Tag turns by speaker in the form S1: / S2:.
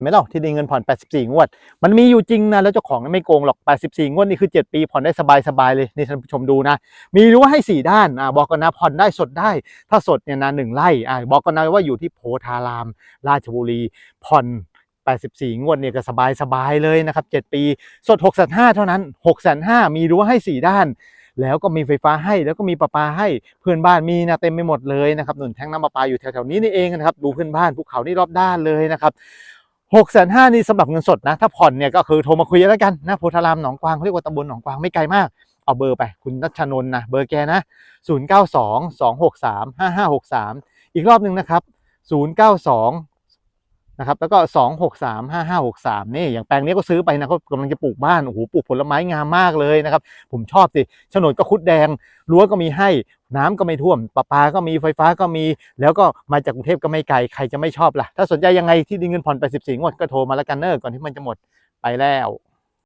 S1: ไม่หรอกที่ไดินเงินผ่อน 84 งวด มันมีอยู่จริงนะแล้วเจ้าของไม่โกงหรอก 84 งวดนี่คือ 7 ปีผ่อนได้สบายๆเลยนี่ท่านผู้ชมดูนะ มีรั้วให้ 4 ด้านอ่าบอกกันนะผ่อนได้สดได้ ถ้าสดเนี่ยนะหนึ่งไร่อ่าบอกกันนะว่าอยู่ที่โพธาราม ราชบุรีผ่อน84 งวดเนี่ยก็สบายๆเลยนะครับ 7 ปี สด 6 5 0 0เท่านั้น 6 5 0 0มีรั้วให้ 4 ด้าน แล้วก็มีไฟฟ้าให้ แล้วก็มีประปาให้ เพื่อนบ้านมีนะเต็มไปหมดเลยนะครับ หนุนแทงน้ำประปาอยู่แถวๆนี้นี่เองนะครับ ดูเพื่อนบ้านภูเขานี่รอบด้านเลยนะครับ หกแสนห้านี่สำหรับเงินสดนะ ถ้าผ่อนเนี่ยก็คือโทรมาคุยแล้วกันนะโพธารามหนองกวางเขาเรียกว่าตำบลหนองกวางไม่ไกลมาก เอาเบอร์ไปคุณนัชนน์นะเบอร์แกนะ0 9 2 2 6 3 5 5 6 3 อีกรอบหนึ่งนะครับ 0 9 2 นะครับแล้วก็2 6 3 5 5 6 3นี่อย่างแปลงนี้ก็ซื้อไปนะเขากำลังจะปลูกบ้านโอ้โหปลูกผลไม้งามมากเลยนะครับ ผมชอบสิโฉนดก็คุดแดงรั้วก็มีให้น้ำก็ไม่ท่วมประปาก็มีไฟฟ้าก็มี แล้วก็มาจากกรุงเทพก็ไม่ไกลใครจะไม่ชอบล่ะ ถ้าสนใจยังไงที่ดินเงินผ่อนไป14งวดก็โทรมาแล้วกันเนอร์ก่อนที่มันจะหมดไปแล้ว